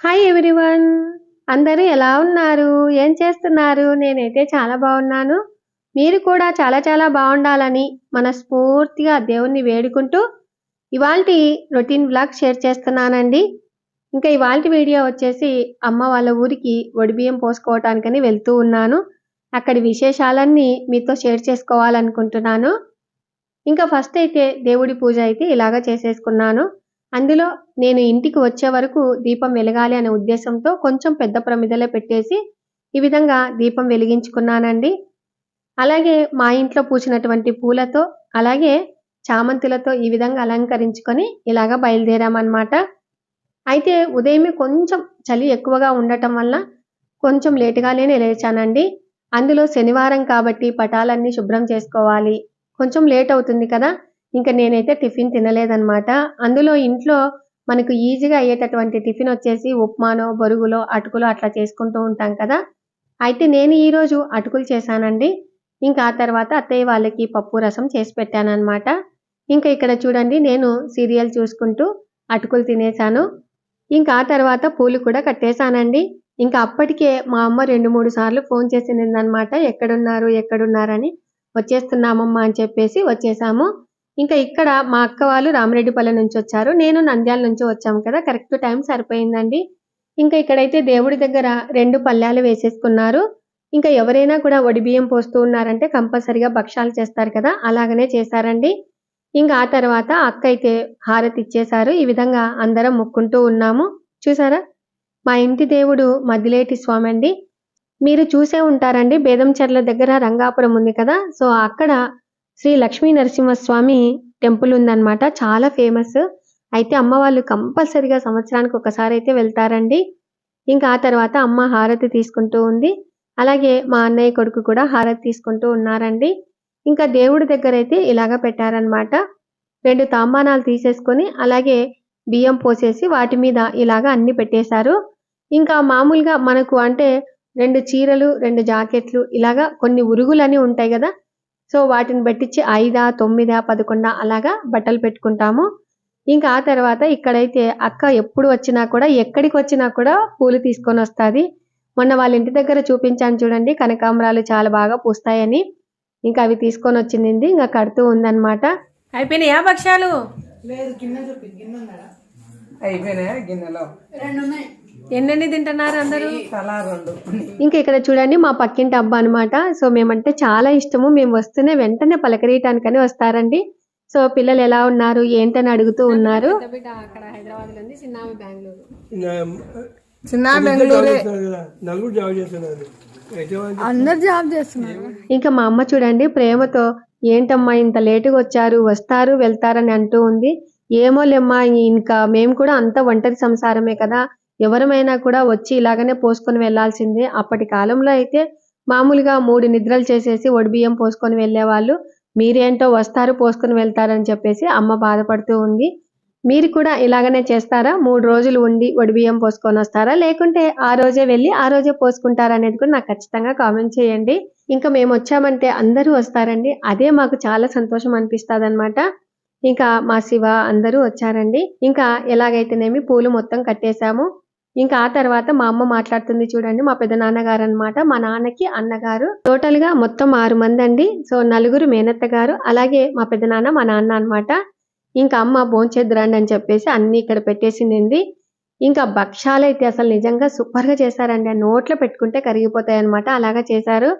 Hi everyone అందరూ ఎలా ఉన్నారు? ఏం చేస్తున్నారు? నేనైతే చాలా బాగున్నాను. మీరు కూడా చాలా చాలా బాగుండాలని మనస్ఫూర్తిగా దేవుణ్ణి వేడుకుంటూ ఇవాల్టి రొటీన్ బ్లాగ్ షేర్ చేస్తున్నానండి. ఇంకా ఇవాల్టి వీడియో వచ్చేసి అమ్మ వాళ్ళ ఊరికి ఒడిబియ్యం పోసుకోవటానికని వెళ్తూ ఉన్నాను. అక్కడి విశేషాలన్నీ మీతో షేర్ చేసుకోవాలనుకుంటున్నాను. ఇంకా ఫస్ట్ అయితే దేవుడి పూజ అయితే ఇలాగా చేసేసుకున్నాను. అందులో నేను ఇంటికి వచ్చే వరకు దీపం వెలగాలి అనే ఉద్దేశంతో కొంచెం పెద్ద ప్రమిదలో పెట్టేసి ఈ విధంగా దీపం వెలిగించుకున్నానండి. అలాగే మా ఇంట్లో పూసినటువంటి పూలతో అలాగే చామంతులతో ఈ విధంగా అలంకరించుకొని ఇలాగా బయలుదేరామన్నమాట. అయితే ఉదయమే కొంచెం చలి ఎక్కువగా ఉండటం వల్ల కొంచెం లేటుగానే లేచానండి. అందులో శనివారం కాబట్టి పటాలన్నీ శుభ్రం చేసుకోవాలి. కొంచెం లేట్ అవుతుంది కదా ఇంకా నేనైతే టిఫిన్ తినలేదనమాట అందులో ఇంట్లో మనకు ఈజీగా అయ్యేటటువంటి టిఫిన్ వచ్చేసి ఉప్మానో బొరుగులో అటుకులో అట్లా చేసుకుంటూ ఉంటాం కదా. అయితే నేను ఈరోజు అటుకులు చేశానండి. ఇంకా ఆ తర్వాత అత్తయ్య వాళ్ళకి పప్పు రసం చేసి పెట్టానమాట ఇంకా ఇక్కడ చూడండి నేను సీరియల్ చూసుకుంటూ అటుకులు తినేసాను ఇంకా ఆ తర్వాత పూలు కూడా కట్టేశానండి. ఇంకా అప్పటికే మా అమ్మ రెండు మూడు సార్లు ఫోన్ చేసిందనమాట ఎక్కడున్నారు? ఎక్కడున్నారని? వచ్చేస్తున్నామమ్మా అని చెప్పేసి వచ్చేసాము. ఇంకా ఇక్కడ మా అక్క వాళ్ళు రామరెడ్డిపల్లె నుంచి వచ్చారు. నేను నంద్యాల నుంచి వచ్చాము కదా. కరెక్ట్ టైం సరిపోయిందండి. ఇంకా ఇక్కడైతే దేవుడి దగ్గర రెండు పల్లెలు వేసేసుకున్నారు. ఇంకా ఎవరైనా కూడా బియ్యం పోస్తూ ఉన్నారంటే కంపల్సరిగా భక్షాలు చేస్తారు కదా. అలాగనే చేశారండి. ఇంకా ఆ తర్వాత అక్క అయితే హారతి ఇచ్చేశారు. ఈ విధంగా అందరం మొక్కుంటూ ఉన్నాము. చూసారా? మా ఇంటి దేవుడు మదిలేటి స్వామి అండి మీరు చూసే ఉంటారండి. బేదంచెర్ల దగ్గర రంగాపురం ఉంది కదా. సో అక్కడ శ్రీ లక్ష్మీ నరసింహస్వామి టెంపుల్ ఉందన్నమాట. చాలా ఫేమస్. అయితే అమ్మ వాళ్ళు కంపల్సరిగా సంవత్సరానికి ఒకసారి అయితే వెళ్తారండి. ఇంకా ఆ తర్వాత అమ్మ హారతి తీసుకుంటూ ఉంది. అలాగే మా అన్నయ్య కొడుకు కూడా హారతి తీసుకుంటూ ఉన్నారండి. ఇంకా దేవుడి దగ్గర అయితే ఇలాగ పెట్టారనమాట రెండు తాంబానాలు తీసేసుకొని అలాగే బియ్యం పోసేసి వాటి మీద ఇలాగ అన్ని పెట్టేశారు. ఇంకా మామూలుగా మనకు అంటే రెండు చీరలు రెండు జాకెట్లు ఇలాగా కొన్ని ఉరుగులని ఉంటాయి కదా సో వాటిని పెట్టించి ఐదా తొమ్మిదా పదకొండా అలాగా బట్టలు పెట్టుకుంటాము. ఇంకా ఆ తర్వాత ఇక్కడైతే అక్క ఎప్పుడు వచ్చినా కూడా ఎక్కడికి వచ్చినా కూడా పూలు తీసుకొని వస్తుంది. మొన్న వాళ్ళ ఇంటి దగ్గర చూపించాను చూడండి కనకాంబరాలు చాలా బాగా పూస్తాయని. ఇంకా అవి తీసుకొని వచ్చింది ఇంకా కడుతూ ఉందన్నమాట. అయిపోయినాయా భక్ష్యాలు? అయిపోయినాయా గిన్నెలో? ఎన్నెన్ని తింటున్నారు అందరూ? ఇంకా ఇక్కడ చూడండి మా పక్కింటి అబ్బా అనమాట సో మేమంటే చాలా ఇష్టము. మేము వస్తూనే వెంటనే పలకరీయటానికని వస్తారండి. సో పిల్లలు ఎలా ఉన్నారు? ఏంటని అడుగుతూ ఉన్నారు. అక్కడ హైదరాబాద్లో ఉంది చిన్న బెంగళూరు. చిన్న బెంగళూరే. నలుగురు జాబ్ చేస్తున్నారు. ఎటువంటి అందరు జాబ్ చేస్తున్నారు. ఇంకా మా అమ్మ చూడండి ప్రేమతో ఏంటమ్మా ఇంత లేటుగా వచ్చారు వస్తారు వెళ్తారని అంటూ ఉంది. ఏమోలేమ్మా ఇంకా మేము కూడా అంత ఒంటరి సంసారమే కదా. ఎవరమైనా కూడా వచ్చి ఇలాగనే పోసుకొని వెళ్ళాల్సిందే అప్పటి కాలంలో అయితే మామూలుగా మూడు నిద్రలు చేసేసి ఒడిబియ్యం పోసుకొని వెళ్ళేవాళ్ళు మీరేంటో వస్తారు పోసుకొని వెళ్తారని చెప్పేసి అమ్మ బాధపడుతూ ఉంది. మీరు కూడా ఇలాగనే చేస్తారా? మూడు రోజులు ఉండి ఒడిబియ్యం పోసుకొని వస్తారా? లేకుంటే ఆ రోజే వెళ్ళి ఆ రోజే పోసుకుంటారా అనేది కూడా నాకు ఖచ్చితంగా కామెంట్ చేయండి. ఇంకా మేము వచ్చామంటే అందరూ వస్తారండి. అదే మాకు చాలా సంతోషం అనిపిస్తుంది అనమాట ఇంకా మా శివ అందరూ వచ్చారండి. ఇంకా ఎలాగైతేనేమి పూలు మొత్తం కట్టేశాము. ఇంకా ఆ తర్వాత మా అమ్మ మాట్లాడుతుంది చూడండి మా పెద్ద నాన్నగారు అనమాట మా నాన్నకి అన్నగారు టోటల్గా మొత్తం ఆరు మంది అండి. సో నలుగురు మేనత్త గారు అలాగే మా పెద్ద నాన్న మా నాన్న అన్నమాట. ఇంకా అమ్మ భోంచేద్దురండి అని చెప్పేసి అన్ని ఇక్కడ పెట్టేసింది ఇంకా భక్ష్యాలు అయితే అసలు నిజంగా సూపర్గా చేశారండి నోట్లో పెట్టుకుంటే కరిగిపోతాయి అనమాట అలాగా చేశారు.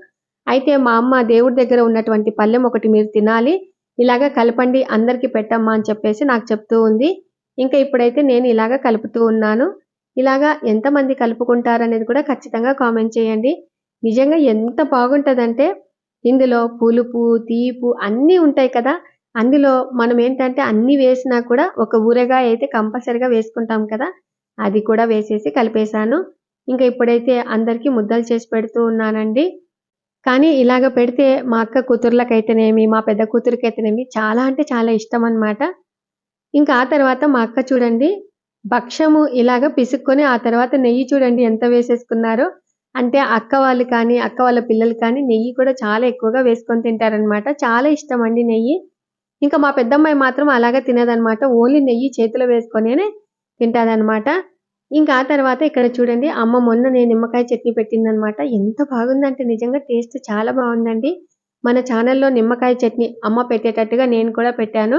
అయితే మా అమ్మ దేవుడి దగ్గర ఉన్నటువంటి పళ్ళెం ఒకటి మీరు తినాలి. ఇలాగా కలపండి అందరికి పెట్టమ్మా అని చెప్పేసి నాకు చెప్తూ ఉంది. ఇంకా ఇప్పుడైతే నేను ఇలాగా కలుపుతూ ఉన్నాను. ఇలాగా ఎంతమంది కలుపుకుంటారు అనేది కూడా ఖచ్చితంగా కామెంట్ చేయండి. నిజంగా ఎంత బాగుంటుందంటే ఇందులో పులుపు తీపు అన్నీ ఉంటాయి కదా. అందులో మనం ఏంటంటే అన్ని వేసినా కూడా ఒక ఊరగాయ అయితే కంపల్సరిగా వేసుకుంటాం కదా. అది కూడా వేసేసి కలిపేశాను. ఇంకా ఇప్పుడైతే అందరికీ ముద్దలు చేసి పెడుతూ ఉన్నానండి. కానీ ఇలాగ పెడితే మా అక్క కూతుర్లకైతేనేమి మా పెద్ద కూతురికైతేనేమి చాలా అంటే చాలా ఇష్టం అన్నమాట. ఇంకా ఆ తర్వాత మా అక్క చూడండి భక్షము ఇలాగ పిసుక్కొని ఆ తర్వాత నెయ్యి చూడండి ఎంత వేసేసుకున్నారో. అంటే అక్క వాళ్ళు కానీ అక్క వాళ్ళ పిల్లలు కానీ నెయ్యి కూడా చాలా ఎక్కువగా వేసుకొని తింటారనమాట చాలా ఇష్టం అండి నెయ్యి. ఇంకా మా పెద్దమ్మాయి మాత్రం అలాగే తినదనమాట ఓన్లీ నెయ్యి చేతిలో వేసుకొనే తింటాదనమాట ఇంకా ఆ తర్వాత ఇక్కడ చూడండి అమ్మ మొన్న నేను నిమ్మకాయ చట్నీ పెట్టిందనమాట ఎంత బాగుందంటే నిజంగా టేస్ట్ చాలా బాగుందండి. మన ఛానల్లో నిమ్మకాయ చట్నీ అమ్మ పెట్టేటట్టుగా నేను కూడా పెట్టాను.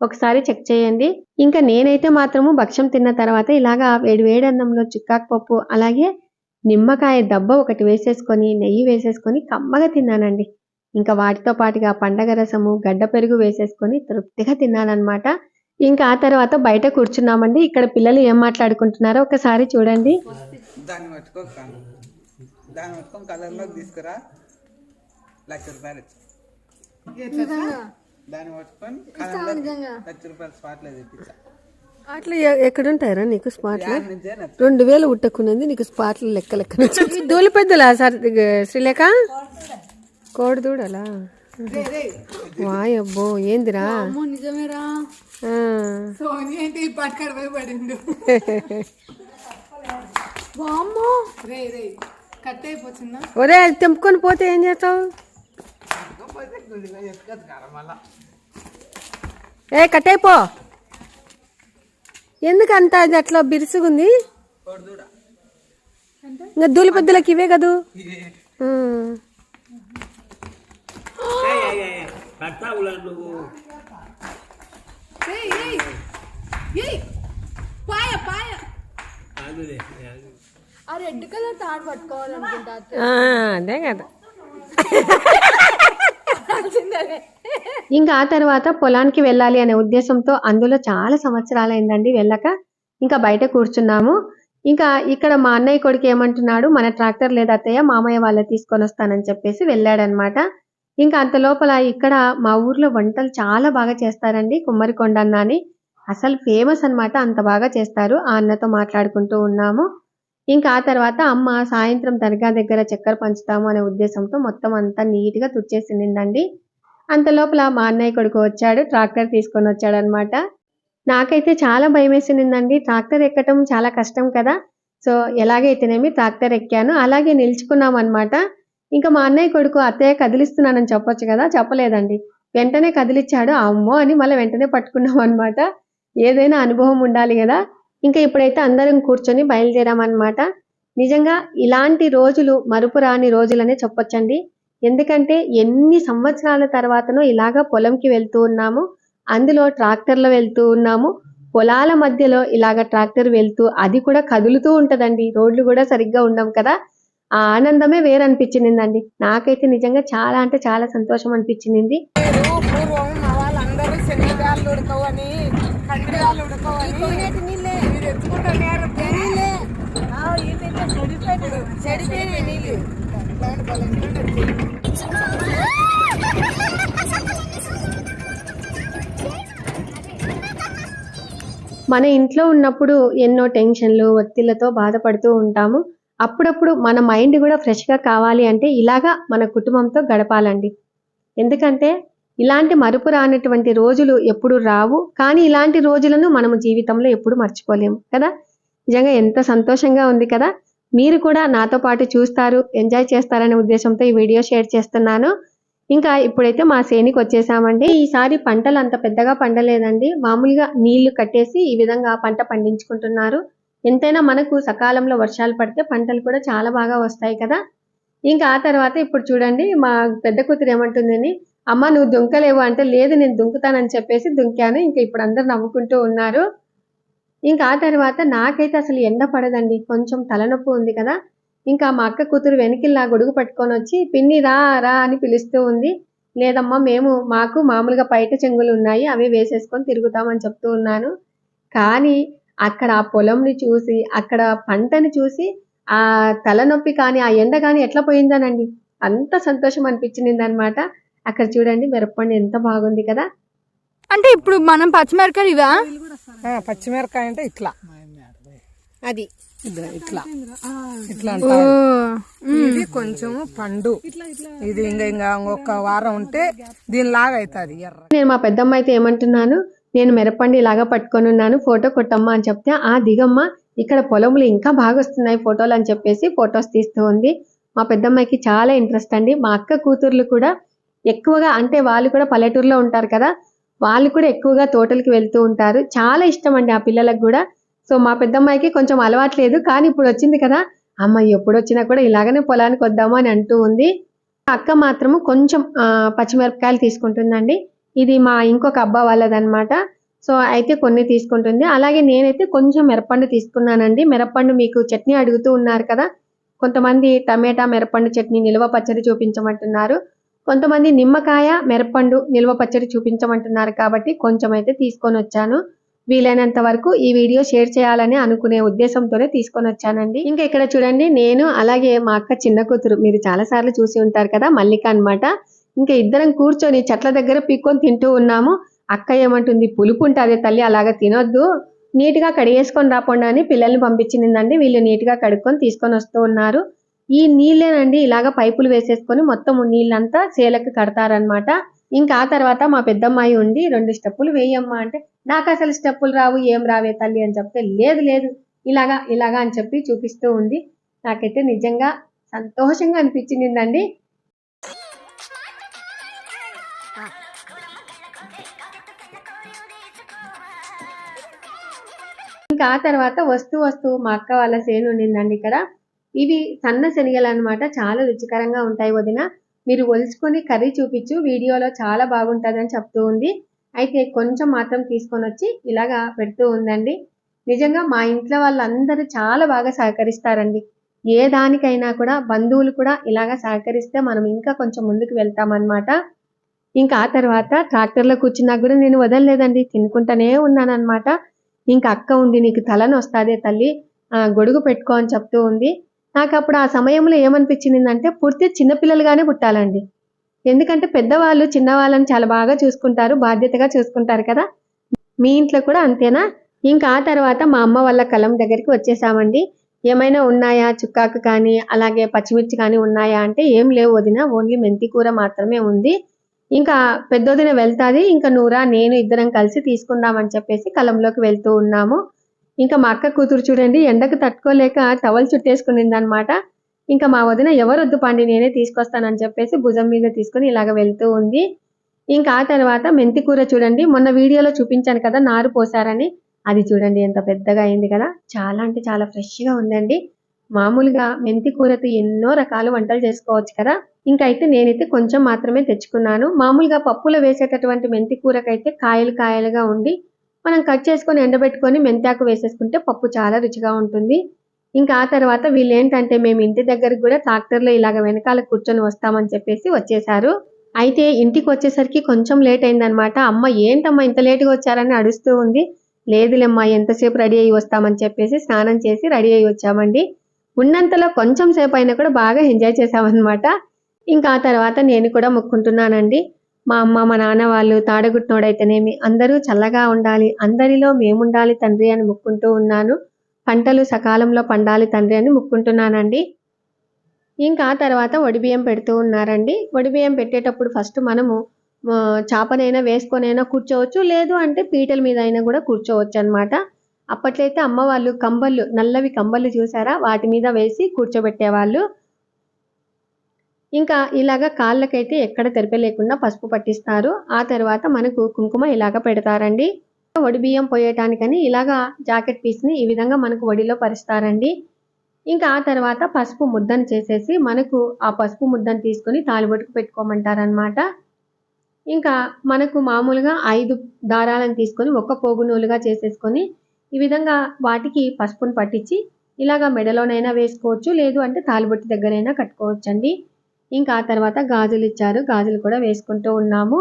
ఒకసారి చెక్ చేయండి. ఇంకా నేనైతే మాత్రము భక్ష్యం తిన్న తర్వాత ఇలాగా వేడి వేడి అన్నంలో చిక్కాకు పప్పు అలాగే నిమ్మకాయ దబ్బ ఒకటి వేసేసుకొని నెయ్యి వేసేసుకొని కమ్మగా తిన్నానండి. ఇంకా వాటితో పాటుగా పండగ రసము గడ్డ పెరుగు వేసేసుకొని తృప్తిగా తిన్నానన్నమాట. ఇంకా ఆ తర్వాత బయట కూర్చున్నామండి. ఇక్కడ పిల్లలు ఏం మాట్లాడుకుంటున్నారో ఒకసారి చూడండి. దాన్ని పట్టుకో కాను దాన్ని పట్టుకొని కలర్లోకి తీసుకురా. లక్ష రూపాయలు దాన్ని పట్టుకొని లక్ష రూపాయలు స్పాట్లో తెప్పించా. అట్లా ఎ- ఎక్కడుంటారా నీకు స్పాట్లు రెండు వేలు ఉట్టకున్నది నీకు స్పాట్లు లెక్క లెక్క దూలి పెద్దలా సార్ శ్రీలేఖ? కోడి దూడలా? వాయబ్బో ఏందిరా? నిజమేరా? ఆ. సోని అంటే ఈ పట్టుకాడ పోయి పడిండు? వామ్మో. రే రే. కట్ అయిపోతుందా ఒరే అది తెంపుకొని పోతే ఏం చేస్తావు? ఏ కట్టయిపో ఎందుకు అంత అది అట్లా బిరుసుగుంది? ఇంకా దూలి పెద్దలకి ఇవే కదూ? అదే కదా. ఇంకా ఆ తర్వాత పొలానికి వెళ్ళాలి అనే ఉద్దేశంతో అందులో చాలా సంవత్సరాలైందండి వెళ్ళక. ఇంకా బయట కూర్చున్నాము. ఇంకా ఇక్కడ మా అన్నయ్య కొడుకు ఏమంటున్నాడు మన ట్రాక్టర్ లేదా అత్తయ్య మామయ్య వాళ్ళ తీసుకొని వస్తానని చెప్పేసి వెళ్ళాడనమాట. ఇంకా అంత లోపల ఇక్కడ మా ఊర్లో వంటలు చాలా బాగా చేస్తారండి కుమ్మరికొండ అన్న అని. అసలు ఫేమస్ అన్నమాట అంత బాగా చేస్తారు. ఆ అన్నతో మాట్లాడుకుంటూ ఉన్నాము. ఇంకా ఆ తర్వాత అమ్మ సాయంత్రం దర్గా దగ్గర చక్కెర పంచుతాము అనే ఉద్దేశంతో మొత్తం అంతా నీట్గా తుడిచేసిందండి అంత లోపల మా అన్నయ్య కొడుకు వచ్చాడు ట్రాక్టర్ తీసుకొని వచ్చాడు అనమాట నాకైతే చాలా భయం వేసిందండి ట్రాక్టర్ ఎక్కటం చాలా కష్టం కదా. సో ఎలాగైతేనేమి ట్రాక్టర్ ఎక్కాను అలాగే నిల్చుకున్నాం అనమాట ఇంకా మా అన్నయ్య కొడుకు అత్తయ్య కదిలిస్తున్నానని చెప్పొచ్చు కదా చెప్పలేదండి. వెంటనే కదిలిచ్చాడు అమ్మో అని మళ్ళీ వెంటనే పట్టుకున్నాం అనమాట ఏదైనా అనుభవం ఉండాలి కదా. ఇంకా ఇప్పుడైతే అందరం కూర్చొని బయలుదేరామన్నమాట. నిజంగా ఇలాంటి రోజులు మరుపురాని రోజులనే చెప్పొచ్చండి. ఎందుకంటే ఎన్ని సంవత్సరాల తర్వాతనో ఇలాగా పొలంకి వెళ్తూ ఉన్నాము. అందులో ట్రాక్టర్లో వెళ్తూ ఉన్నాము. పొలాల మధ్యలో ఇలాగ ట్రాక్టర్ వెళ్తూ అది కూడా కదులుతూ ఉంటదండి. రోడ్లు కూడా సరిగ్గా ఉండవు కదా. ఆ ఆనందమే వేరనిపించిందండి నాకైతే నిజంగా చాలా అంటే చాలా సంతోషం అనిపించింది పూర్వం మా వాళ్ళందరూ ఉడకవని ఉడకవని మీరు ఎత్తుకుంటున్నారు చెడిపోయినాయి నీళ్ళు మన ఇంట్లో ఉన్నప్పుడు ఎన్నో టెన్షన్లు ఒత్తిళ్ళతో బాధపడుతూ ఉంటాము. అప్పుడప్పుడు మన మైండ్ కూడా ఫ్రెష్గా కావాలి అంటే ఇలాగా మన కుటుంబంతో గడపాలండి. ఎందుకంటే ఇలాంటి మరుపు రానటువంటి రోజులు ఎప్పుడు రావు. కానీ ఇలాంటి రోజులను మనము జీవితంలో ఎప్పుడు మర్చిపోలేము కదా? నిజంగా ఎంత సంతోషంగా ఉంది కదా? మీరు కూడా నాతో పాటు చూస్తారు ఎంజాయ్ చేస్తారనే ఉద్దేశంతో ఈ వీడియో షేర్ చేస్తున్నాను. ఇంకా ఇప్పుడైతే మా సేనికి వచ్చేసామండి. ఈసారి పంటలు అంత పెద్దగా పండలేదండి. మామూలుగా నీళ్ళు కట్టేసి ఈ విధంగా పంట పండించుకుంటున్నారు. ఎంతైనా మనకు సకాలంలో వర్షాలు పడితే పంటలు కూడా చాలా బాగా వస్తాయి కదా? ఇంకా ఆ తర్వాత ఇప్పుడు చూడండి మా పెద్ద కూతురు ఏమంటుందని అమ్మ నువ్వు దుంకలేవు అంటే లేదు నేను దుంకుతానని చెప్పేసి దుంకాను. ఇంకా ఇప్పుడు అందరు నవ్వుకుంటూ ఉన్నారు. ఇంకా ఆ తర్వాత నాకైతే అసలు ఎండ పడదండి. కొంచెం తలనొప్పి ఉంది కదా. ఇంకా మా అక్క కూతురు వెనకిల్లా గొడుగు పట్టుకొని వచ్చి పిన్ని రా రా అని పిలుస్తూ ఉంది. లేదమ్మా మేము మాకు మామూలుగా బయట చెంగులు ఉన్నాయి. అవి వేసేసుకొని తిరుగుతామని చెప్తూ ఉన్నాను. కానీ అక్కడ ఆ పొలంని చూసి అక్కడ పంటని చూసి ఆ తలనొప్పి కానీ ఆ ఎండ కానీ ఎట్లా పోయిందనండి. అంత సంతోషం అనిపించింది అనమాట అక్కడ చూడండి మిరప్పండు ఎంత బాగుంది కదా. అంటే ఇప్పుడు మనం పచ్చిమిరకాయలు ఇవా? ఆ, పచ్చిమిరకాయ అంటే ఇట్లా. అది. ఇట్లా. ఇట్లా ఇది కొంచెం పండు. ఇది ఇంకా ఇంకా ఒక వారం ఉంటే దీనిలాగా అవుతుంది ఎర్ర. నేను మా పెద్దమ్మ అయితే ఏమంటున్నాను నేను మిరపండి ఇలాగా పట్టుకొని ఉన్నాను ఫోటో కొట్టమ్మా అని చెప్తే ఆ దిగమ్మ ఇక్కడ పొలములు ఇంకా బాగా వస్తున్నాయి ఫోటోలు అని చెప్పేసి ఫొటోస్ తీస్తూ ఉంది. మా పెద్దమ్మాయికి చాలా ఇంట్రెస్ట్ అండి. మా అక్క కూతుర్లు కూడా ఎక్కువగా అంటే వాళ్ళు కూడా పల్లెటూరులో ఉంటారు కదా వాళ్ళు కూడా ఎక్కువగా తోటలకి వెళ్తూ ఉంటారు. చాలా ఇష్టం అండి ఆ పిల్లలకు కూడా. సో మా పెద్దమ్మాయికి కొంచెం అలవాట్లేదు కానీ ఇప్పుడు వచ్చింది కదా అమ్మ ఎప్పుడు వచ్చినా కూడా ఇలాగనే పొలానికి వద్దాము అని అంటూ ఉంది. అక్క మాత్రము కొంచెం పచ్చిమిరపకాయలు తీసుకుంటుందండి. ఇది మా ఇంకొక అబ్బా వాళ్ళదనమాట సో అయితే కొన్ని తీసుకుంటుంది. అలాగే నేనైతే కొంచెం మిరపండు తీసుకున్నానండి. మిరపండు మీకు చట్నీ అడుగుతూ ఉన్నారు కదా కొంతమంది టమాటా మిరపండు చట్నీ నిల్వ పచ్చడి చూపించమంటున్నారు. కొంతమంది నిమ్మకాయ మిరపండు నిల్వ పచ్చడి చూపించమంటున్నారు కాబట్టి కొంచెం అయితే తీసుకొని వచ్చాను వీలైనంత వరకు ఈ వీడియో షేర్ చేయాలని అనుకునే ఉద్దేశంతోనే తీసుకొని వచ్చానండి ఇంకా ఇక్కడ చూడండి నేను అలాగే మా అక్క చిన్న కూతురు మీరు చాలా సార్లు చూసి ఉంటారు కదా మల్లిక అన్నమాట. ఇంకా ఇద్దరం కూర్చొని చెట్ల దగ్గర పీక్కొని తింటూ ఉన్నాము. అక్క ఏమంటుంది పులుపు ఉంటుంది తల్లి అలాగా తినొద్దు. నీట్గా కడిగేసుకొని రాకుండా అని పిల్లల్ని పంపించిందండి వీళ్ళు నీట్గా కడుక్కొని తీసుకొని వస్తూ ఉన్నారు. ఈ నీళ్ళేనండి ఇలాగ పైపులు వేసేసుకొని మొత్తం నీళ్ళంతా చేలకు కడతారనమాట ఇంకా ఆ తర్వాత మా పెద్దమ్మాయి ఉండి రెండు స్టెప్పులు వేయమ్మా అంటే నాకు అసలు స్టెప్పులు రావు ఏం రావే తల్లి అని చెప్తే లేదు లేదు ఇలాగా ఇలాగా అని చెప్పి చూపిస్తూ ఉంది నాకైతే నిజంగా సంతోషంగా అనిపించిందండి. ఇంకా ఆ తర్వాత వస్తూ వస్తూ మా అక్క వాళ్ళ సేను ఉండిందండి ఇక్కడ. ఇవి సన్న శనగలు అనమాట చాలా రుచికరంగా ఉంటాయి వదిన. మీరు ఒలుచుకొని కర్రీ చూపించు వీడియోలో చాలా బాగుంటుందని చెప్తూ ఉంది. అయితే కొంచెం మాత్రం తీసుకొని వచ్చి ఇలాగా పెడుతూ ఉందండి. నిజంగా మా ఇంట్లో వాళ్ళందరూ చాలా బాగా సహకరిస్తారండి. ఏ దానికైనా కూడా బంధువులు కూడా ఇలాగా సహకరిస్తే మనం ఇంకా కొంచెం ముందుకు వెళ్తామన్నమాట. ఇంకా ఆ తర్వాత ట్రాక్టర్లో కూర్చున్నా కూడా నేను వదలలేదండి తినుకుంటూనే ఉన్నానన్నమాట. ఇంకా అక్క ఉంది నీకు తలని వస్తాదే తల్లి గొడుగు పెట్టుకో అని చెప్తూ ఉంది. నాకు అప్పుడు ఆ సమయంలో ఏమనిపించింది అంటే పూర్తి చిన్నపిల్లలుగానే పుట్టాలండి. ఎందుకంటే పెద్దవాళ్ళు చిన్నవాళ్ళని చాలా బాగా చూసుకుంటారు బాధ్యతగా చూసుకుంటారు కదా. మీ ఇంట్లో కూడా అంతేనా? ఇంకా ఆ తర్వాత మా అమ్మ వాళ్ళ కలం దగ్గరికి వచ్చేసామండి. ఏమైనా ఉన్నాయా? చుక్కాకు కానీ అలాగే పచ్చిమిర్చి కానీ ఉన్నాయా అంటే ఏం లేవు వదిన. ఓన్లీ మెంతి కూర మాత్రమే ఉంది. ఇంకా పెద్దోదిన వెళ్తాది. ఇంకా నూరా నేను ఇద్దరం కలిసి తీసుకుందామని చెప్పేసి కలంలోకి వెళ్తూ ఉన్నాము. ఇంకా మా అక్క కూతురు చూడండి ఎండకు తట్టుకోలేక టవల్ చుట్టేసుకునింది అనమాట ఇంకా మా వదిన ఎవరొద్దు పండి నేనే తీసుకొస్తానని చెప్పేసి భుజం మీద తీసుకుని ఇలాగ వెళ్తూ ఉంది. ఇంకా ఆ తర్వాత మెంతి కూర చూడండి మొన్న వీడియోలో చూపించాను కదా నారు పోసారని. అది చూడండి ఎంత పెద్దగా అయింది కదా. చాలా అంటే చాలా ఫ్రెష్గా ఉందండి. మామూలుగా మెంతి కూరతో ఎన్నో రకాల వంటలు చేసుకోవచ్చు కదా. ఇంకా అయితే నేనైతే కొంచెం మాత్రమే తెచ్చుకున్నాను. మామూలుగా పప్పులో వేసేటటువంటి మెంతి కూరకైతే కాయలు కాయలుగా ఉండి మనం కట్ చేసుకొని ఎండబెట్టుకొని మెంతాకు వేసేసుకుంటే పప్పు చాలా రుచిగా ఉంటుంది. ఇంకా ఆ తర్వాత వీళ్ళు ఏంటంటే మేము ఇంటి దగ్గరకు కూడా ట్రాక్టర్లో ఇలాగ వెనకాల కూర్చొని వస్తామని చెప్పేసి వచ్చేసారు అయితే ఇంటికి వచ్చేసరికి కొంచెం లేట్ అయిందనమాట అమ్మ ఏంటమ్మా ఇంత లేట్గా వచ్చారని అడుస్తూ ఉంది. లేదులేమ్మా ఎంతసేపు రెడీ అయ్యి వస్తామని చెప్పేసి స్నానం చేసి రెడీ అయ్యి వచ్చామండి. ఉన్నంతలో కొంచెం సేపు అయినా కూడా బాగా ఎంజాయ్ చేసామన్నమాట ఇంకా ఆ తర్వాత నేను కూడా మొక్కుంటున్నానండి. మా అమ్మ మా నాన్న వాళ్ళు తాడగుట్టినోడైతేనేమి అందరూ చల్లగా ఉండాలి అందరిలో మేముండాలి తండ్రి అని మొక్కుంటూ ఉన్నాను. పంటలు సకాలంలో పండాలి తండ్రి అని మొక్కుంటున్నానండి. ఇంకా తర్వాత వడిబియ్యం పెడుతూ ఉన్నారండి. వడిబియ్యం పెట్టేటప్పుడు ఫస్ట్ మనము చాపనైనా వేసుకొనైనా కూర్చోవచ్చు లేదు అంటే పీటల మీద అయినా కూడా కూర్చోవచ్చు అనమాట అప్పట్లయితే అమ్మ వాళ్ళు కంబళ్ళు నల్లవి కంబళ్ళు చూసారా? వాటి మీద వేసి కూర్చోబెట్టేవాళ్ళు. ఇంకా ఇలాగ కాళ్ళకైతే ఎక్కడ తెరప లేకుండా పసుపు పట్టిస్తారు. ఆ తర్వాత మనకు కుంకుమ ఇలాగ పెడతారండి. వడి బియ్యం పోయటానికని ఇలాగా జాకెట్ పీస్ని ఈ విధంగా మనకు వడిలో పరుస్తారండి. ఇంకా ఆ తర్వాత పసుపు ముద్దను చేసేసి మనకు ఆ పసుపు ముద్దను తీసుకొని తాలిబొట్టుకు పెట్టుకోమంటారనమాట ఇంకా మనకు మామూలుగా ఐదు దారాలను తీసుకొని ఒక్క పోగు నూలుగా చేసేసుకొని ఈ విధంగా వాటికి పసుపును పట్టించి ఇలాగా మెడలోనైనా వేసుకోవచ్చు లేదు అంటే తాలిబొట్టు దగ్గరైనా కట్టుకోవచ్చండి. ఇంకా ఆ తర్వాత గాజులు ఇచ్చారు గాజులు కూడా వేసుకుంటూ ఉన్నాము.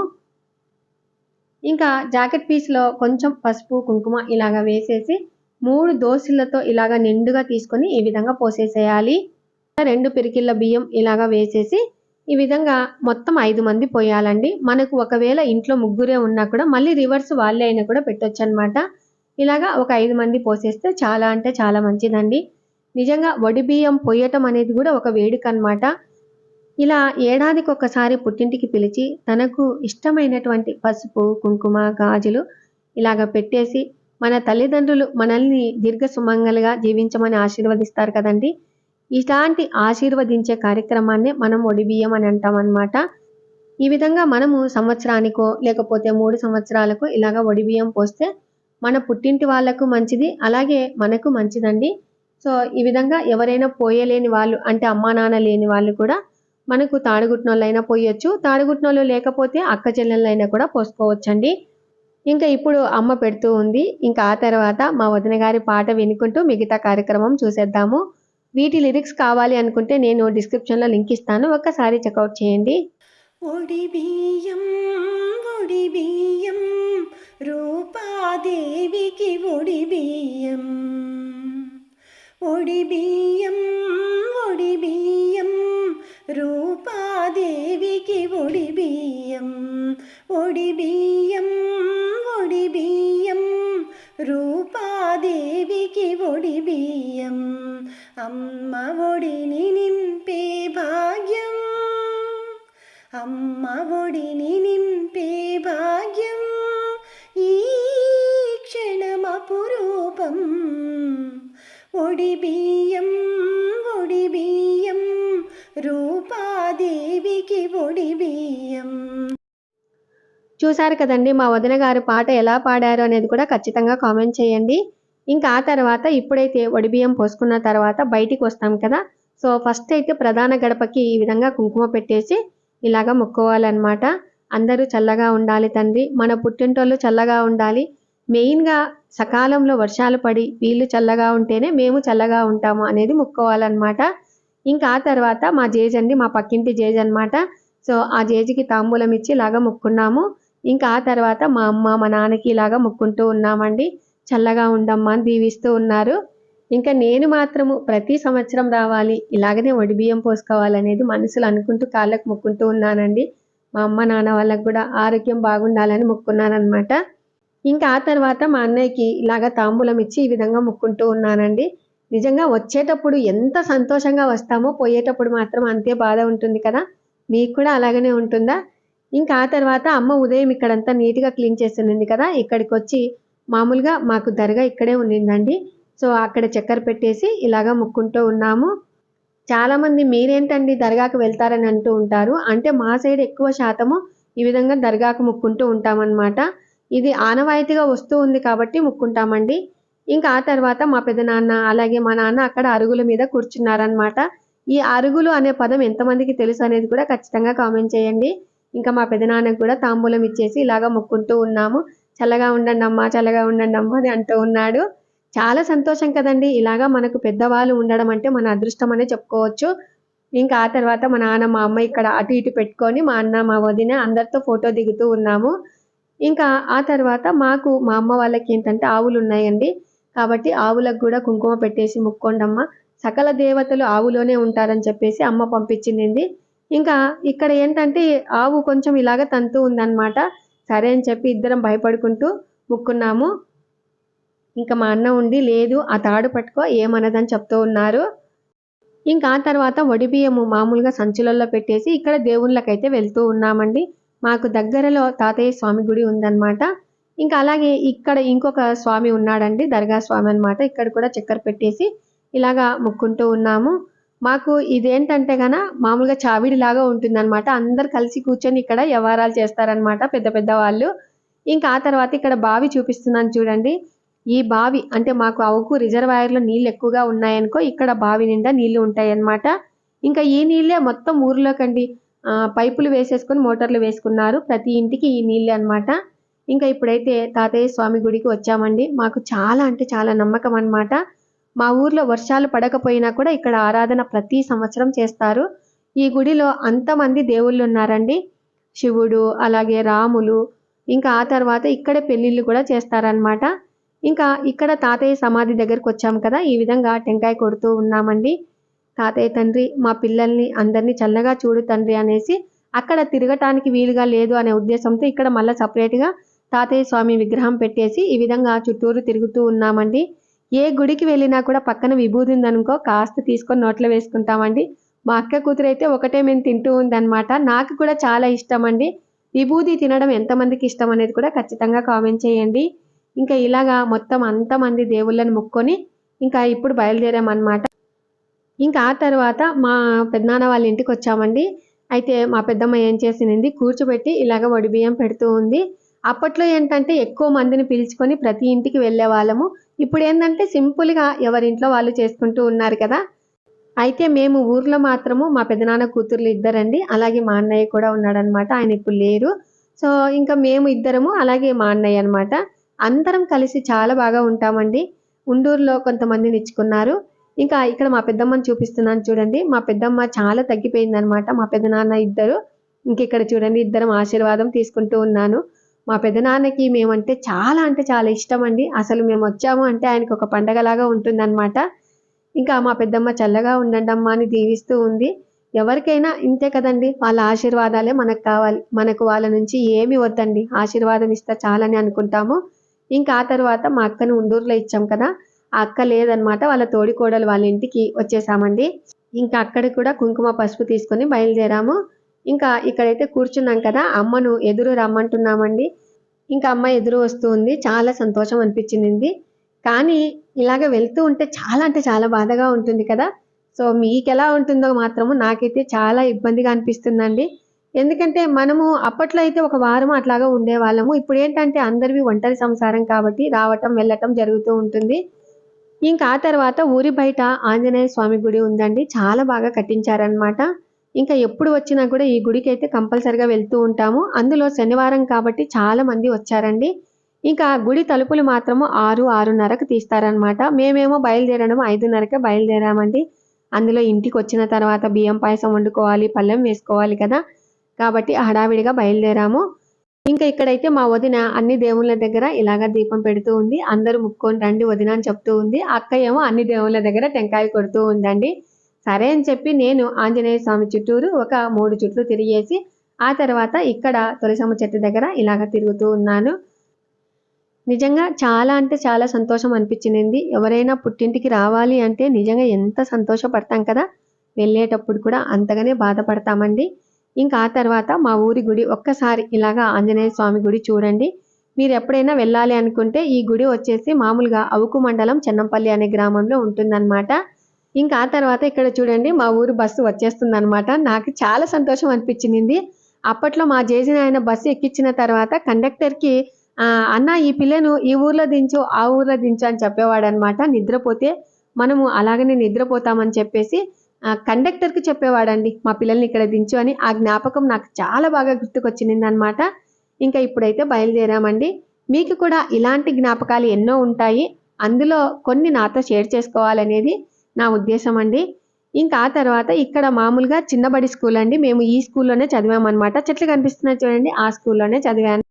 ఇంకా జాకెట్ పీస్లో కొంచెం పసుపు కుంకుమ ఇలాగా వేసేసి మూడు దోశలతో ఇలాగ నిండుగా తీసుకొని ఈ విధంగా పోసేసేయాలి. రెండు పిరికిళ్ళ బియ్యం ఇలాగా వేసేసి ఈ విధంగా మొత్తం ఐదు మంది పోయాలండి. మనకు ఒకవేళ ఇంట్లో ముగ్గురే ఉన్నా కూడా మళ్ళీ రివర్స్ వాళ్ళే అయినా కూడా పెట్టొచ్చు అనమాట ఇలాగా ఒక ఐదు మంది పోసేస్తే చాలా అంటే చాలా మంచిదండి. నిజంగా వడి బియ్యం పోయటం అనేది కూడా ఒక వేడుక అన్నమాట ఇలా ఏడాదికి ఒకసారి పుట్టింటికి పిలిచి తనకు ఇష్టమైనటువంటి పసుపు కుంకుమ గాజులు ఇలాగ పెట్టేసి మన తల్లిదండ్రులు మనల్ని దీర్ఘ సుమంగలుగా జీవించమని ఆశీర్వదిస్తారు కదండి. ఇలాంటి ఆశీర్వదించే కార్యక్రమాన్ని మనం ఒడిబియ్యం అని అంటాం అనమాట ఈ విధంగా మనము సంవత్సరానికో లేకపోతే మూడు సంవత్సరాలకు ఇలాగ ఒడిబియ్యం పోస్తే మన పుట్టింటి వాళ్ళకు మంచిది అలాగే మనకు మంచిదండి. సో ఈ విధంగా ఎవరైనా పోయలేని వాళ్ళు అంటే అమ్మా నాన్న లేని వాళ్ళు కూడా మనకు తాడుగుట్నోళ్ళైనా పోయొచ్చు. తాడుగుట్నోళ్ళు లేకపోతే అక్క చెల్లెళ్ళైనా కూడా పోసుకోవచ్చండి. ఇంకా ఇప్పుడు అమ్మ పెడుతూ ఉంది. ఇంకా ఆ తర్వాత మా వదిన గారి పాట వినుకుంటూ మిగతా కార్యక్రమం చూసేద్దాము. వీటి లిరిక్స్ కావాలి అనుకుంటే నేను డిస్క్రిప్షన్లో లింక్ ఇస్తాను. ఒక్కసారి చెక్అవుట్ చేయండి. ఒడి బియ్యం ఒడి బియ్యం రూపాదేవికి ఒడి బియ్యం. ఒడి బియ్యం ఒడి బియ్యం ఒడి బియ్యం ఒడి బియ్యం రూపాదేవికి ఒడి బియ్యం అమ్మ ఒడిని నింపే భాగ్యం. అమ్మ ఒడిని నింపే భాగ్యం ఈ క్షణమపురూపం ఒడి బియ్యం ఒడి బియ్యం రూపాదేవికి ఒడి బియ్యం చూశారు కదండి మా వదిన గారు పాట ఎలా పాడారు అనేది కూడా ఖచ్చితంగా కామెంట్ చేయండి. ఇంకా ఆ తర్వాత ఇప్పుడైతే ఒడిబియ్యం పోసుకున్న తర్వాత బయటికి వస్తాం కదా. సో ఫస్ట్ అయితే ప్రధాన గడపకి ఈ విధంగా కుంకుమ పెట్టేసి ఇలాగా మొక్కోవాలన్నమాట అందరూ చల్లగా ఉండాలి తండ్రి. మన పుట్టింటోళ్ళు చల్లగా ఉండాలి. మెయిన్గా సకాలంలో వర్షాలు పడి వీళ్ళు చల్లగా ఉంటేనే మేము చల్లగా ఉంటాము అనేది మొక్కోవాలన్నమాట ఇంకా ఆ తర్వాత మా జేజ్ అండి మా పక్కింటి జేజ్ అనమాట సో ఆ జేజ్కి తాంబూలం ఇచ్చి ఇలాగా మొక్కున్నాము. ఇంకా ఆ తర్వాత మా అమ్మ మా నాన్నకి ఇలాగా మొక్కుంటూ ఉన్నామండి. చల్లగా ఉండమ్మా అని దీవిస్తూ ఉన్నారు. ఇంకా నేను మాత్రము ప్రతి సంవత్సరం రావాలి ఇలాగనే వడిబియ్యం పోసుకోవాలనేది మనసులో అనుకుంటూ కాళ్ళకు మొక్కుంటూ ఉన్నానండి. మా అమ్మ నాన్న వాళ్ళకు కూడా ఆరోగ్యం బాగుండాలని మొక్కున్నానమాట ఇంకా ఆ తర్వాత మా అన్నయ్యకి ఇలాగ తాంబూలం ఇచ్చి ఈ విధంగా మొక్కుంటూ ఉన్నానండి. నిజంగా వచ్చేటప్పుడు ఎంత సంతోషంగా వస్తామో పోయేటప్పుడు మాత్రం అంతే బాధ ఉంటుంది కదా. మీకు కూడా అలాగనే ఉంటుందా? ఇంకా ఆ తర్వాత అమ్మ ఉదయం ఇక్కడంతా నీట్గా క్లీన్ చేస్తుంది కదా. ఇక్కడికి వచ్చి మామూలుగా మాకు దర్గా ఇక్కడే ఉండిందండి. సో అక్కడ చక్కెర పెట్టేసి ఇలాగా ముక్కుంటూ ఉన్నాము. చాలామంది మీరేంటండి దర్గాకు వెళ్తారని అంటూ ఉంటారు. అంటే మా సైడ్ ఎక్కువ శాతము ఈ విధంగా దర్గాకు ముక్కుంటూ ఉంటామన్నమాట. ఇది ఆనవాయితీగా వస్తూ ఉంది కాబట్టి ముక్కుంటామండి. ఇంకా ఆ తర్వాత మా పెదనాన్న అలాగే మా నాన్న అక్కడ అరుగుల మీద కూర్చున్నారనమాట ఈ అరుగులు అనే పదం ఎంతమందికి తెలుసు అనేది కూడా ఖచ్చితంగా కామెంట్ చేయండి. ఇంకా మా పెదనాన్నకు కూడా తాంబూలం ఇచ్చేసి ఇలాగా మొక్కుంటూ ఉన్నాము. చల్లగా ఉండండి అమ్మా చల్లగా ఉండండి అమ్మా అని అంటూ ఉన్నాడు. చాలా సంతోషం కదండి. ఇలాగా మనకు పెద్దవాళ్ళు ఉండడం అంటే మన అదృష్టం అనే చెప్పుకోవచ్చు. ఇంకా ఆ తర్వాత మా నాన్న మా అమ్మ ఇక్కడ అటు ఇటు పెట్టుకొని మా అన్న మా వదిన అందరితో ఫోటో దిగుతూ ఉన్నాము. ఇంకా ఆ తర్వాత మాకు మా అమ్మ వాళ్ళకి ఏంటంటే ఆవులు ఉన్నాయండి. కాబట్టి ఆవులకు కూడా కుంకుమ పెట్టేసి ముక్కోండమ్మ. సకల దేవతలు ఆవులోనే ఉంటారని చెప్పేసి అమ్మ పంపించింది. ఇంకా ఇక్కడ ఏంటంటే ఆవు కొంచెం ఇలాగ తంతు ఉందన్నమాట. సరే అని చెప్పి ఇద్దరం భయపడుకుంటూ ముక్కున్నాము. ఇంకా మా అన్న ఉండి లేదు ఆ తాడు పట్టుకో ఏమన్నదని చెప్తూ ఉన్నారు. ఇంకా ఆ తర్వాత వడిబియ్యము మామూలుగా సంచులలో పెట్టేసి ఇక్కడ దేవుళ్ళకైతే వెళ్తూ ఉన్నామండి. మాకు దగ్గరలో తాతయ్య స్వామి గుడి ఉందన్నమాట. ఇంకా అలాగే ఇక్కడ ఇంకొక స్వామి ఉన్నాడండి దర్గా స్వామి అన్నమాట. ఇక్కడ కూడా చక్కెర పెట్టేసి ఇలాగా ముక్కుంటూ ఉన్నాము. మాకు ఇదేంటంటే గన మామూలుగా చావిడి లాగా ఉంటుందన్నమాట. అందరు కలిసి కూర్చొని ఇక్కడ వ్యవహారాలు చేస్తారనమాట పెద్ద పెద్ద వాళ్ళు. ఇంకా ఆ తర్వాత ఇక్కడ బావి చూపిస్తున్నాను చూడండి. ఈ బావి అంటే మాకు అవుకు రిజర్వాయర్లో నీళ్ళు ఎక్కువగా ఉన్నాయనుకో ఇక్కడ బావి నిండా నీళ్ళు ఉంటాయన్నమాట. ఇంకా ఈ నీళ్ళే మొత్తం ఊర్లోకండి. పైపులు వేసేసుకొని మోటార్లు వేసుకున్నారు. ప్రతి ఇంటికి ఈ నీళ్ళే అన్నమాట. ఇంకా ఇప్పుడైతే తాతయ్య స్వామి గుడికి వచ్చామండి. మాకు చాలా అంటే చాలా నమ్మకం అన్నమాట. మా ఊర్లో వర్షాలు పడకపోయినా కూడా ఇక్కడ ఆరాధన ప్రతి సంవత్సరం చేస్తారు. ఈ గుడిలో అంతమంది దేవుళ్ళు ఉన్నారండి. శివుడు అలాగే రాములు ఇంకా ఆ తర్వాత ఇక్కడే పెళ్ళిళ్ళు కూడా చేస్తారనమాట ఇంకా ఇక్కడ తాతయ్య సమాధి దగ్గరకు వచ్చాం కదా ఈ విధంగా టెంకాయ కొడుతూ ఉన్నామండి. తాతయ్య తండ్రి మా పిల్లల్ని అందరినీ చల్లగా చూడు తండ్రి అనేసి అక్కడ తిరగటానికి వీలుగా లేదు అనే ఉద్దేశంతో ఇక్కడ మళ్ళీ సపరేట్గా తాతయ్య స్వామి విగ్రహం పెట్టేసి ఈ విధంగా చుట్టూరు తిరుగుతూ ఉన్నామండి. ఏ గుడికి వెళ్ళినా కూడా పక్కన విభూది ఉందనుకో కాస్త తీసుకొని నోట్లో వేసుకుంటామండి. మా అక్క కూతురు అయితే ఒకటే మేము తింటూ ఉందన్నమాట. నాకు కూడా చాలా ఇష్టం అండి విభూది తినడం ఎంతమందికి ఇష్టం అనేది కూడా ఖచ్చితంగా కామెంట్ చేయండి. ఇంకా ఇలాగా మొత్తం అంతమంది దేవుళ్ళని ముక్కొని ఇంకా ఇప్పుడు బయలుదేరామన్నమాట. ఇంకా ఆ తర్వాత మా పెద్దనాన్న వాళ్ళ ఇంటికి వచ్చామండి. అయితే మా పెద్దమ్మ ఏం చేసింది కూర్చోబెట్టి ఇలాగ వడి బియ్యం పెడుతూ ఉంది. అప్పట్లో ఏంటంటే ఎక్కువ మందిని పిలుచుకొని ప్రతి ఇంటికి వెళ్ళే వాళ్ళము. ఇప్పుడు ఏంటంటే సింపుల్గా ఎవరింట్లో వాళ్ళు చేసుకుంటూ ఉన్నారు కదా. అయితే మేము ఊర్లో మాత్రము మా పెదనాన్న కూతుర్లు ఇద్దరండి. అలాగే మా అన్నయ్య కూడా ఉన్నాడనమాట. ఆయన ఇప్పుడు లేరు. సో ఇంకా మేము ఇద్దరము అలాగే మా అన్నయ్య అనమాట. అందరం కలిసి చాలా బాగా ఉంటామండి. ఉండూరులో కొంతమందిని ఇచ్చుకున్నారు ఇంకా ఇక్కడ మా పెద్దమ్మని చూపిస్తున్నాను చూడండి. మా పెద్దమ్మ చాలా తగ్గిపోయిందనమాట. మా పెదనాన్న ఇద్దరు. ఇంక ఇక్కడ చూడండి ఇద్దరం ఆశీర్వాదం తీసుకుంటూ ఉన్నాను. మా పెదనాన్నకి మేమంటే చాలా అంటే చాలా ఇష్టం అండి అసలు మేము వచ్చాము అంటే ఆయనకు ఒక పండగలాగా ఉంటుందన్నమాట. ఇంకా మా పెద్దమ్మ చల్లగా ఉండండమ్మా అని దీవిస్తూ ఉంది. ఎవరికైనా ఇంతే కదండి వాళ్ళ ఆశీర్వాదాలే మనకు కావాలి మనకు వాళ్ళ నుంచి ఏమి వద్దండి. ఆశీర్వాదం ఇస్తే చాలని అనుకుంటాము. ఇంకా ఆ తర్వాత మా అక్కను ఉండూరులో ఇచ్చాం కదా ఆ అక్క లేదనమాట వాళ్ళ తోడికోడలు వాళ్ళ ఇంటికి వచ్చేసామండి. ఇంకా అక్కడ కూడా కుంకుమ పసుపు తీసుకొని బయలుదేరాము. ఇంకా ఇక్కడైతే కూర్చున్నాం కదా అమ్మను ఎదురు రమ్మంటున్నామండి. ఇంకా అమ్మ ఎదురు వస్తూ ఉంది చాలా సంతోషం అనిపించింది. కానీ ఇలాగ వెళ్తూ ఉంటే చాలా అంటే చాలా బాధగా ఉంటుంది కదా. సో మీకు ఎలా ఉంటుందో మాత్రము నాకైతే చాలా ఇబ్బందిగా అనిపిస్తుందండి. ఎందుకంటే మనము అప్పట్లో అయితే ఒక వారం అట్లాగా ఉండేవాళ్ళము. ఇప్పుడు ఏంటంటే అందరివి ఒంటరి సంసారం కాబట్టి రావటం వెళ్ళటం జరుగుతూ ఉంటుంది. ఇంకా ఆ తర్వాత ఊరి బయట ఆంజనేయ స్వామి గుడి ఉందండి. చాలా బాగా కట్టించారనమాట ఇంకా ఎప్పుడు వచ్చినా కూడా ఈ గుడికి అయితే కంపల్సరిగా వెళ్తూ ఉంటాము. అందులో శనివారం కాబట్టి చాలా మంది వచ్చారండి. ఇంకా గుడి తలుపులు మాత్రము ఆరు ఆరున్నరకు తీస్తారనమాట మేమేమో బయలుదేరడం ఐదున్నరకే బయలుదేరామండి. అందులో ఇంటికి వచ్చిన తర్వాత బియ్యం పాయసం వండుకోవాలి పళ్ళెం వేసుకోవాలి కదా. కాబట్టి హడావిడిగా బయలుదేరాము. ఇంకా ఇక్కడైతే మా వదిన అన్ని దేవుళ్ళ దగ్గర ఇలాగ దీపం పెడుతూ ఉంది. అందరూ ముక్కొని రండి వదిన అని చెప్తూ ఉంది. అక్క ఏమో అన్ని దేవుళ్ళ దగ్గర టెంకాయ కొడుతూ ఉందండి. సరే అని చెప్పి నేను ఆంజనేయ స్వామి చుట్టూరు ఒక మూడు చుట్లు తిరిగేసి ఆ తర్వాత ఇక్కడ తులసమ్మ చెట్టు దగ్గర ఇలాగ తిరుగుతూ ఉన్నాను. నిజంగా చాలా అంటే చాలా సంతోషం అనిపించింది ఎవరైనా పుట్టింటికి రావాలి అంటే నిజంగా ఎంత సంతోషపడతాం కదా? వెళ్ళేటప్పుడు కూడా అంతగానే బాధపడతామండి. ఇంకా ఆ తర్వాత మా ఊరి గుడి ఒక్కసారి ఇలాగా ఆంజనేయ స్వామి గుడి చూడండి. మీరు ఎప్పుడైనా వెళ్ళాలి అనుకుంటే ఈ గుడి వచ్చేసి మామూలుగా అవుకు మండలం చెన్నంపల్లి అనే గ్రామంలో ఉంటుందన్నమాట. ఇంకా ఆ తర్వాత ఇక్కడ చూడండి మా ఊరు బస్సు వచ్చేస్తుంది అనమాట నాకు చాలా సంతోషం అనిపించింది. అప్పట్లో మా జేజీ ఆయన బస్సు ఎక్కించిన తర్వాత కండక్టర్కి అన్న ఈ పిల్లను ఈ ఊర్లో దించు ఆ ఊర్లో దించు అని చెప్పేవాడు అనమాట నిద్రపోతే మనము అలాగనే నిద్రపోతామని చెప్పేసి కండక్టర్కి చెప్పేవాడండి మా పిల్లల్ని ఇక్కడ దించు అని. ఆ జ్ఞాపకం నాకు చాలా బాగా గుర్తుకొచ్చింది అనమాట ఇంకా ఇప్పుడైతే బయలుదేరామండి. మీకు కూడా ఇలాంటి జ్ఞాపకాలు ఎన్నో ఉంటాయి. అందులో కొన్ని నాతో షేర్ చేసుకోవాలనేది నా ఉద్దేశం అండి. ఇంకా ఆ తర్వాత ఇక్కడ మామూలుగా చిన్నబడి స్కూల్ అండి. మేము ఈ స్కూల్లోనే చదివామన్నమాట. చెట్లు కనిపిస్తున్నాయి చూడండి. ఆ స్కూల్లోనే చదివాను.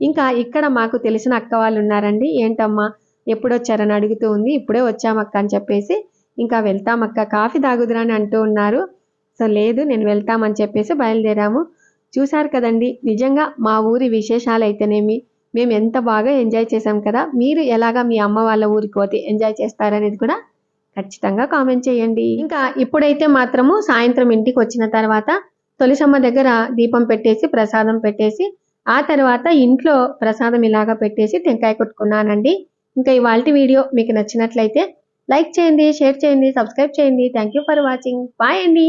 ఇంకా ఇక్కడ మాకు తెలిసిన అక్క వాళ్ళు ఉన్నారండి. ఏంటమ్మా ఎప్పుడొచ్చారని అడుగుతూ ఉంది. ఇప్పుడే వచ్చామక్క అని చెప్పేసి ఇంకా వెళ్తామక్క కాఫీ తాగుదురా అని అంటూ ఉన్నారు. సో లేదు నేను వెళ్తామని చెప్పేసి బయలుదేరాము. చూశారు కదండి. నిజంగా మా ఊరి విశేషాలు అయితేనేమి మేము ఎంత బాగా ఎంజాయ్ చేసాం కదా. మీరు ఎలాగా మీ అమ్మ వాళ్ళ ఊరికి పోతే ఎంజాయ్ చేస్తారనేది కూడా ఖచ్చితంగా కామెంట్ చేయండి. ఇంకా ఇప్పుడైతే మాత్రము సాయంత్రం ఇంటికి వచ్చిన తర్వాత తొలిసమ్మ దగ్గర దీపం పెట్టేసి ప్రసాదం పెట్టేసి ఆ తర్వాత ఇంట్లో ప్రసాదం ఇలాగా పెట్టేసి టెంకాయ కొట్టుకున్నానండి. ఇంకా ఇవాళ వీడియో మీకు నచ్చినట్లయితే లైక్ చేయండి షేర్ చేయండి సబ్స్క్రైబ్ చేయండి. Thank you for watching bye అండి.